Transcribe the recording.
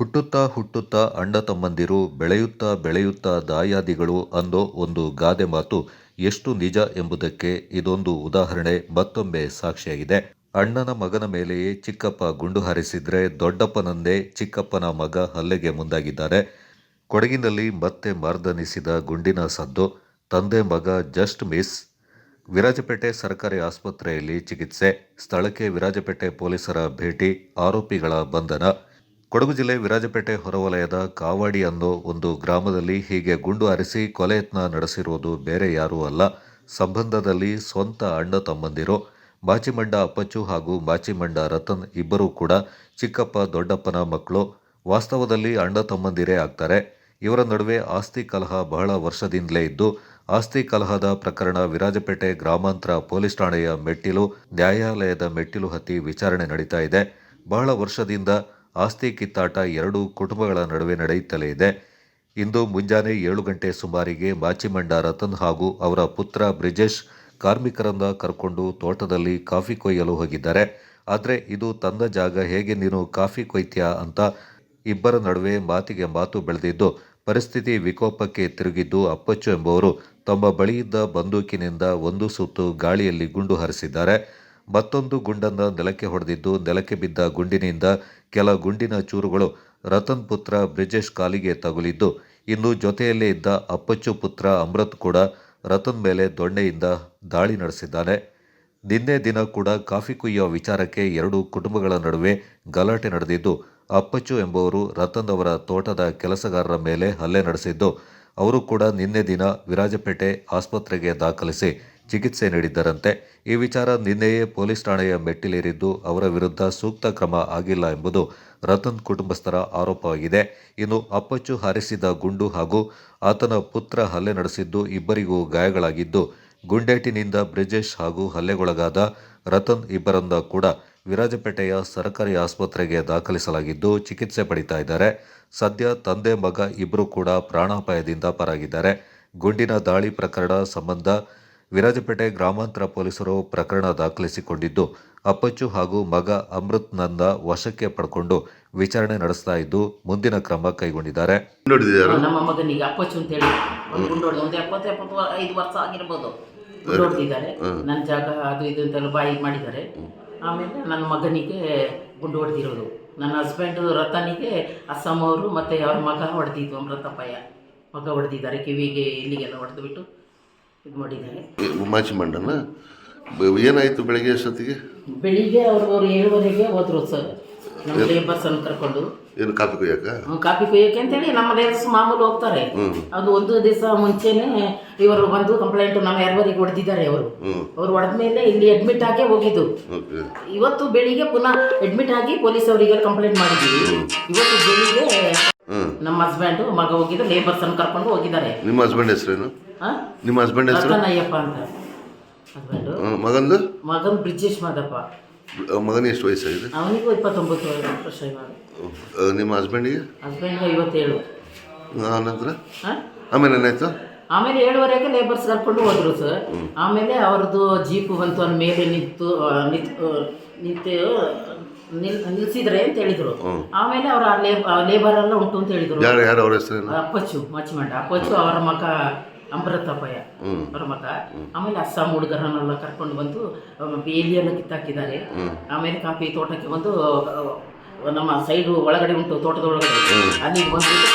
ಹುಟ್ಟುತ್ತಾ ಹುಟ್ಟುತ್ತಾ ಅಣ್ಣ ತಮ್ಮಂದಿರು ಬೆಳೆಯುತ್ತಾ ಬೆಳೆಯುತ್ತಾ ದಾಯಾದಿಗಳು ಅಂದೋ ಒಂದು ಗಾದೆ ಮಾತು ಎಷ್ಟು ನಿಜ ಎಂಬುದಕ್ಕೆ ಇದೊಂದು ಉದಾಹರಣೆ ಮತ್ತೊಮ್ಮೆ ಸಾಕ್ಷಿಯಾಗಿದೆ. ಅಣ್ಣನ ಮಗನ ಮೇಲೆಯೇ ಚಿಕ್ಕಪ್ಪ ಗುಂಡು ಹಾರಿಸಿದ್ರೆ ದೊಡ್ಡಪ್ಪನಂದೇ ಚಿಕ್ಕಪ್ಪನ ಮಗ ಹಲ್ಲೆಗೆ ಮುಂದಾಗಿದ್ದಾರೆ. ಕೊಡಗಿನಲ್ಲಿ ಮತ್ತೆ ಮರ್ದನಿಸಿದ ಗುಂಡಿನ ಸದ್ದು, ತಂದೆ ಮಗ ಜಸ್ಟ್ ಮಿಸ್. ವಿರಾಜಪೇಟೆ ಸರ್ಕಾರಿ ಆಸ್ಪತ್ರೆಯಲ್ಲಿ ಚಿಕಿತ್ಸೆ, ಸ್ಥಳಕ್ಕೆ ವಿರಾಜಪೇಟೆ ಪೊಲೀಸರ ಭೇಟಿ, ಆರೋಪಿಗಳ ಬಂಧನ. ಕೊಡಗು ಜಿಲ್ಲೆ ವಿರಾಜಪೇಟೆ ಹೊರವಲಯದ ಕಾವಾಡಿ ಅನ್ನೋ ಒಂದು ಗ್ರಾಮದಲ್ಲಿ ಹೀಗೆ ಗುಂಡು ಹಾರಿಸಿ ಕೊಲೆ ಯತ್ನ ನಡೆಸಿರುವುದು ಬೇರೆ ಯಾರೂ ಅಲ್ಲ. ಸಂಬಂಧದಲ್ಲಿ ಸ್ವಂತ ಅಣ್ಣ ತಮ್ಮಂದಿರು. ಬಾಚಿಮಂಡ ಅಪ್ಪಚ್ಚು ಹಾಗೂ ಬಾಚಿಮಂಡ ರತನ್ ಇಬ್ಬರೂ ಕೂಡ ಚಿಕ್ಕಪ್ಪ, ದೊಡ್ಡಪ್ಪನ ಮಕ್ಕಳು. ವಾಸ್ತವದಲ್ಲಿ ಅಣ್ಣ ತಮ್ಮಂದಿರೇ ಆಗ್ತಾರೆ. ಇವರ ನಡುವೆ ಆಸ್ತಿ ಕಲಹ ಬಹಳ ವರ್ಷದಿಂದಲೇ ಇದ್ದು, ಆಸ್ತಿ ಕಲಹದ ಪ್ರಕರಣ ವಿರಾಜಪೇಟೆ ಗ್ರಾಮಾಂತರ ಪೊಲೀಸ್ ಠಾಣೆಯ ಮೆಟ್ಟಿಲು, ನ್ಯಾಯಾಲಯದ ಮೆಟ್ಟಿಲು ಹತ್ತಿ ವಿಚಾರಣೆ ನಡೀತಾ ಇದೆ. ಬಹಳ ವರ್ಷದಿಂದ ಆಸ್ತಿ ಕಿತ್ತಾಟ ಎರಡೂ ಕುಟುಂಬಗಳ ನಡುವೆ ನಡೆಯುತ್ತಲೇ ಇದೆ. ಇಂದು ಮುಂಜಾನೆ ಏಳು ಗಂಟೆ ಸುಮಾರಿಗೆ ಮಾಚಿಮಂಡ ರತನ್ ಹಾಗೂ ಅವರ ಪುತ್ರ ಬ್ರಿಜೇಶ್ ಕಾರ್ಮಿಕರನ್ನ ಕರ್ಕೊಂಡು ತೋಟದಲ್ಲಿ ಕಾಫಿ ಕೊಯ್ಯಲು ಹೋಗಿದ್ದಾರೆ. ಆದರೆ ಇದು ತಂದ ಜಾಗ ಹೇಗೆ ನೀನು ಕಾಫಿ ಕೊಯ್ತ್ಯಾ ಅಂತ ಇಬ್ಬರ ನಡುವೆ ಮಾತಿಗೆ ಮಾತು ಬೆಳೆದಿದ್ದು, ಪರಿಸ್ಥಿತಿ ವಿಕೋಪಕ್ಕೆ ತಿರುಗಿದ್ದು ಅಪ್ಪಚ್ಚು ಎಂಬುವರು ತಮ್ಮ ಬಳಿಯಿದ್ದ ಬಂದೂಕಿನಿಂದ ಒಂದು ಸುತ್ತು ಗಾಳಿಯಲ್ಲಿ ಗುಂಡು ಹಾರಿಸಿದ್ದಾರೆ. ಮತ್ತೊಂದು ಗುಂಡನ್ನು ನೆಲಕ್ಕೆ ಹೊಡೆದಿದ್ದು ನೆಲಕ್ಕೆ ಬಿದ್ದ ಗುಂಡಿನಿಂದ ಕೆಲ ಗುಂಡಿನ ಚೂರುಗಳು ರತನ್ ಪುತ್ರ ಬ್ರಿಜೇಶ್ ಕಾಲಿಗೆ ತಗುಲಿದ್ದು, ಇನ್ನು ಜೊತೆಯಲ್ಲೇ ಇದ್ದ ಅಪ್ಪಚ್ಚು ಪುತ್ರ ಅಮೃತ್ ಕೂಡ ರತನ್ ಮೇಲೆ ದೊಣ್ಣೆಯಿಂದ ದಾಳಿ ನಡೆಸಿದ್ದಾನೆ. ನಿನ್ನೆ ದಿನ ಕೂಡ ಕಾಫಿ ಕುಯ್ಯುವ ವಿಚಾರಕ್ಕೆ ಎರಡು ಕುಟುಂಬಗಳ ನಡುವೆ ಗಲಾಟೆ ನಡೆದಿದ್ದು, ಅಪ್ಪಚ್ಚು ಎಂಬುವರು ರತನ್ ಅವರ ತೋಟದ ಕೆಲಸಗಾರರ ಮೇಲೆ ಹಲ್ಲೆ ನಡೆಸಿದ್ದು, ಅವರು ಕೂಡ ನಿನ್ನೆ ದಿನ ವಿರಾಜಪೇಟೆ ಆಸ್ಪತ್ರೆಗೆ ದಾಖಲಿಸಿ ಚಿಕಿತ್ಸೆ ನೀಡಿದ್ದರಂತೆ ಈ ವಿಚಾರ ನಿನ್ನೆಯೇ ಪೊಲೀಸ್ ಠಾಣೆಯ ಮೆಟ್ಟಿಲೇರಿದ್ದು ಅವರ ವಿರುದ್ಧ ಸೂಕ್ತ ಕ್ರಮ ಆಗಿಲ್ಲ ಎಂಬುದು ರತನ್ ಕುಟುಂಬಸ್ಥರ ಆರೋಪವಾಗಿದೆ. ಇನ್ನು ಅಪ್ಪಚ್ಚು ಹಾರಿಸಿದ ಗುಂಡು ಹಾಗೂ ಆತನ ಪುತ್ರ ಹಲ್ಲೆ ನಡೆಸಿದ್ದು ಇಬ್ಬರಿಗೂ ಗಾಯಗಳಾಗಿದ್ದು, ಗುಂಡೇಟಿನಿಂದ ಬ್ರಿಜೇಶ್ ಹಾಗೂ ಹಲ್ಲೆಗೊಳಗಾದ ರತನ್ ಇಬ್ಬರನ್ನ ಕೂಡ ವಿರಾಜಪೇಟೆಯ ಸರ್ಕಾರಿ ಆಸ್ಪತ್ರೆಗೆ ದಾಖಲಿಸಲಾಗಿದ್ದು ಚಿಕಿತ್ಸೆ ಪಡಿತಾ ಇದ್ದಾರೆ. ಸದ್ಯ ತಂದೆ ಮಗ ಇಬ್ಬರು ಕೂಡ ಪ್ರಾಣಾಪಾಯದಿಂದ ಪರಾಗಿದ್ದಾರೆ. ಗುಂಡಿನ ದಾಳಿ ಪ್ರಕರಣ ಸಂಬಂಧ ವಿರಾಜಪೇಟೆ ಗ್ರಾಮಾಂತರ ಪೊಲೀಸರು ಪ್ರಕರಣ ದಾಖಲಿಸಿಕೊಂಡಿದ್ದು ಅಪ್ಪಚ್ಚು ಹಾಗೂ ಮಗ ಅಮೃತ್ ನಂದ ವಶಕ್ಕೆ ಪಡ್ಕೊಂಡು ವಿಚಾರಣೆ ನಡೆಸ್ತಾ ಇದ್ದು ಮುಂದಿನ ಕ್ರಮ ಕೈಗೊಂಡಿದ್ದಾರೆ. ನಮ್ಮ ಮಗನಿಗೆ ಅಪ್ಪಚ್ಚು ಅಂತ ಹೇಳಿ ಒಂದು ಗುಂಡು ಹೊಡೆದು ಒಂದು ಎಪ್ಪತ್ತು ಎಪ್ಪತ್ತು ಐದು ವರ್ಷ ಆಗಿರ್ಬೋದು. ಗುಂಡು ಹೊಡೆದಿದ್ದಾರೆ ನನ್ನ ಜಾಗ ಅದು ಇದು ಅಂತೆಲ್ಲ ಬಾಯಿ ಮಾಡಿದ್ದಾರೆ. ಆಮೇಲೆ ನನ್ನ ಮಗನಿಗೆ ಗುಂಡು ಹೊಡೆದಿರೋದು. ನನ್ನ ಹಸ್ಬೆಂಡು ರತನಿಗೆ ಅಸ್ಸಾಂ ಅವರು ಮತ್ತೆ ಅವ್ರ ಮಗ ಹೊಡೆದಿದ್ದು ಅಮೃತಪ್ಪಯ್ಯ. ಮಗ ಹೊಡೆದಿದ್ದಾರೆ. ಕಿವಿಗೆ ಇಲ್ಲಿಗೆಲ್ಲ ಹೊಡೆದು ಬಿಟ್ಟು ಇದು ಮಾಡಿದ್ದಾರೆ. ಮಾಚಿ ಮಂಡನ? ಏನಾಯ್ತು ಬೆಳಗ್ಗೆ ಅಷ್ಟೊತ್ತಿಗೆ? ಬೆಳಿಗ್ಗೆ ಅವರು ಅವ್ರು ಏಳುವರೆಗೆ ಹೋದ್ರು ಸರ್. ನಮ್ಮ ಲೇಬರ್ಸನ್ನು ಕರ್ಕೊಂಡು. ಏನು ಕಾಫಿ ಕುಯ್ಯಕ? ಹ್ಮ್, ಕಾಫಿ ಕುಯ್ಯಕ್ಕೆ ಅಂತೇಳಿ ನಮ್ಮ ಲೇಬರ್ಸ್ ಮಾಮೂಲು ಹೋಗ್ತಾರೆ. ಅದು ಒಂದು ದಿವಸ ಮುಂಚೆನೆ ಇವರು ಬಂದು ಕಂಪ್ಲೇಂಟ್ ನಮ್ಮ ಯಾರವರಿಗೆ ಹೊಡೆದಿದ್ದಾರೆ ಅವರು. ಅವ್ರು ಹೊಡೆದ ಮೇಲೆ ಇಲ್ಲಿ ಅಡ್ಮಿಟ್ ಆಗೇ ಹೋಗಿದ್ದು. ಓಕೆ. ಇವತ್ತು ಬೆಳಿಗ್ಗೆ ಪುನಃ ಅಡ್ಮಿಟ್ ಆಗಿ ಪೊಲೀಸ್ ಅವರಿಗೆ ಕಂಪ್ಲೇಂಟ್ ಮಾಡಿದ್ದೀವಿ. ಇವತ್ತು ಬೆಳಿಗ್ಗೆ ನಮ್ಮ ಹಸ್ಬೆಂಡ್ ಮಗ ಹೋಗಿದ್ದು ಲೇಬರ್ಸ್ ಅನ್ನು ಕರ್ಕೊಂಡು ಹೋಗಿದ್ದಾರೆ. ನಿಮ್ಮ ಹಸ್ಬೆಂಡ್ ಹೆಸರೇನು? ಆ? ನಿಮ್ಮ ಹಸ್ಬೆಂಡ್ ಹೆಸರು? ರತನಯ್ಯಪ್ಪ ಅಂತ. ಹಸ್ಬೆಂಡು ಮಗಂದು? ಮಗನ್ ಬ್ರಿಜೇಶ್ ಮಾದಪ್ಪ. ಮಗನ ಎಷ್ಟು ವಯಸ್ಸಾಗಿದೆ? ಅವನಿಗೂ ಇಪ್ಪತ್ತೊಂಬತ್ತು ವರ್ಷ ಇವಾಗ ಆ, ನಿಮ್ಮ ಹಸ್ಬೆಂಡಿಗೆ ಹಸ್ಬೆಂಡ್ ಐವತ್ತೇಳು. ಆನಂತರ ಆಮೇಲೆ ಏನಾಯ್ತು? ಆಮೇಲೆ ಏಳುವರೆಗೆ ಲೇಬರ್ಸ್ ಕರ್ಕೊಂಡು ಹೋದ್ರು ಸರ್ ಆಮೇಲೆ ಅವ್ರದ್ದು ಜೀಪು ಬಂತು ಅಲ್ಲಿ ಮೇಲೆ ನಿಂತು ನಿಂತು ನಿಂತ್ ನಿಂತು ನಿಲ್ ನಿಲ್ಸಿದ್ರೆ ಅಂತ ಹೇಳಿದ್ರು. ಆಮೇಲೆ ಅವರ ಲೇಬರ್ ಎಲ್ಲ ಉಂಟು ಅಂತ ಹೇಳಿದ್ರು. ಯಾರು ಯಾರು ಅವ್ರ ಹೆಸರೇನು ಅಪ್ಪಚ್ಚು ಮಚ್ಚಿಮಂಡ. ಅಪ್ಪಚ್ಚು ಅವರ ಮಗ ಅಮೃತಪ್ಪಯ್ಯ ಅವರ ಮಗ. ಆಮೇಲೆ ಅಸ್ಸಾಂ ಹುಡುಗರನ್ನೆಲ್ಲ ಕರ್ಕೊಂಡು ಬಂದು ಆ, ಬೇಲಿಯನ್ನು ಕಿತ್ತಾಕಿದ್ದಾರೆ. ಆಮೇಲೆ ಕಾಫಿ ತೋಟಕ್ಕೆ ಬಂದು ನಮ್ಮ ಸೈಡು ಒಳಗಡೆ ಉಂಟು ತೋಟದ ಒಳಗಡೆ. ಅಲ್ಲಿಗೆ ಬಂದ್ಬಿಟ್ಟು